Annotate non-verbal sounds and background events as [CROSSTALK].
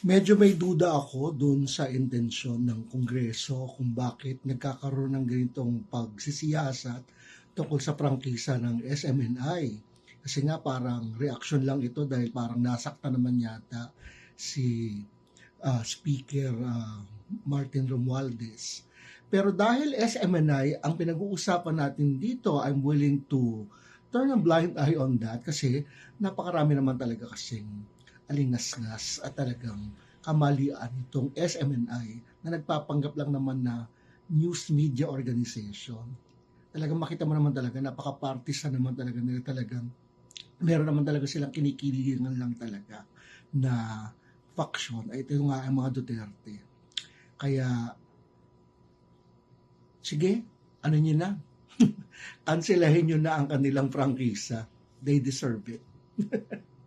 Medyo may duda ako dun sa intensyon ng Kongreso kung bakit nagkakaroon ng ganitong pagsisiyasat tungkol sa prangkisa ng SMNI. Kasi nga parang reaction lang ito dahil parang nasakta naman yata si ah, Speaker ah, Martin Romualdez. Pero dahil SMNI ang pinag-uusapan natin dito, I'm willing to turn a blind eye on that kasi napakarami naman talaga kasing alingas-ngas at talagang kamalian itong SMNI na nagpapanggap lang naman na news media organization. Talagang makita mo naman talaga, napaka-partisan naman talaga nila talagang meron naman talaga silang kinikilingan lang talaga na faction ay ito nga ang mga Duterte. Kaya, sige, ano nyo na? [LAUGHS] Cancelahin nyo na ang kanilang prangkisa. They deserve it. [LAUGHS]